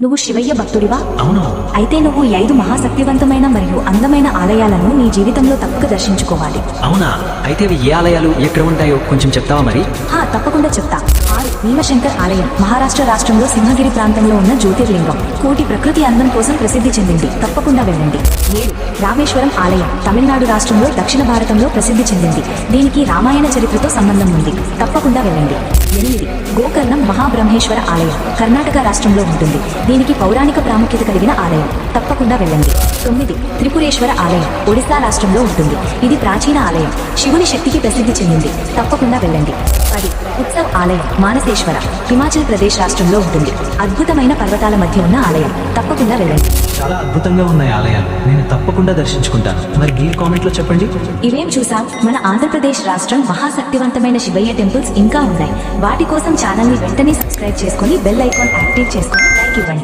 నువ్వు శివయ్య భక్తుడివా? అవును. అయితే నువ్వు ఈ ఐదు మహాశక్తివంతమైన మరియు అందమైన ఆలయాలను నీ జీవితంలో తప్పక దర్శించుకోవాలి. అవునా? అయితే ఏ ఆలయాలు ఎక్కడ ఉంటాయో కొంచెం చెప్తావా మరి? హా తప్పకుండా చెప్తా. ఆరు భీమశంకర్ ఆలయం మహారాష్ట్ర రాష్ట్రంలో సింహగిరి ప్రాంతంలో ఉన్న జ్యోతిర్లింగం. కోటి ప్రకృతి అందం కోసం ప్రసిద్ధి చెందింది. తప్పకుండా వెళ్ళండి. ఏడు రామేశ్వరం ఆలయం తమిళనాడు రాష్ట్రంలో దక్షిణ భారతంలో ప్రసిద్ధి చెందింది. దీనికి రామాయణ చరిత్రతో సంబంధం ఉంది. తప్పకుండా వెళ్ళండి. ఎనిమిది గోకర్ణం మహాబ్రహ్మేశ్వర ఆలయం కర్ణాటక రాష్ట్రంలో ఉంటుంది. దీనికి పౌరాణిక ప్రాముఖ్యత కలిగిన ఆలయం. తప్పకుండా వెళ్ళండి. తొమ్మిది త్రిపురేశ్వర ఆలయం ఒడిశా రాష్ట్రంలో ఉంటుంది. ఇది ప్రాచీన ఆలయం. శివుని శక్తికి ప్రసిద్ధి చెందింది. తప్పకుండా వెళ్ళండి. పది ఉత్సవ్ ఆలయం మానసేశ్వర హిమాచల్ ప్రదేశ్ రాష్ట్రంలో ఉంటుంది. అద్భుతమైన పర్వతాల మధ్య ఉన్న ఆలయం. తప్పకుండా వెళ్ళండి. చాలా అద్భుతంగా ఉన్నాయి ఆలయాలు. నేను తప్పకుండా దర్శించుకుంటాను. మరి మీరు కామెంట్లో చెప్పండి. ఇవేం చూసాం? మన ఆంధ్రప్రదేశ్ రాష్ట్రం మహాశక్తివంతమైన శివయ్య టెంపుల్స్ ఇంకా ఉన్నాయి. వాటి కోసం ఛానల్ని వెంటనే సబ్స్క్రైబ్ చేసుకొని బెల్ ఐకాన్ యాక్టివ్ చేసుకొని లైక్ ఇవ్వండి.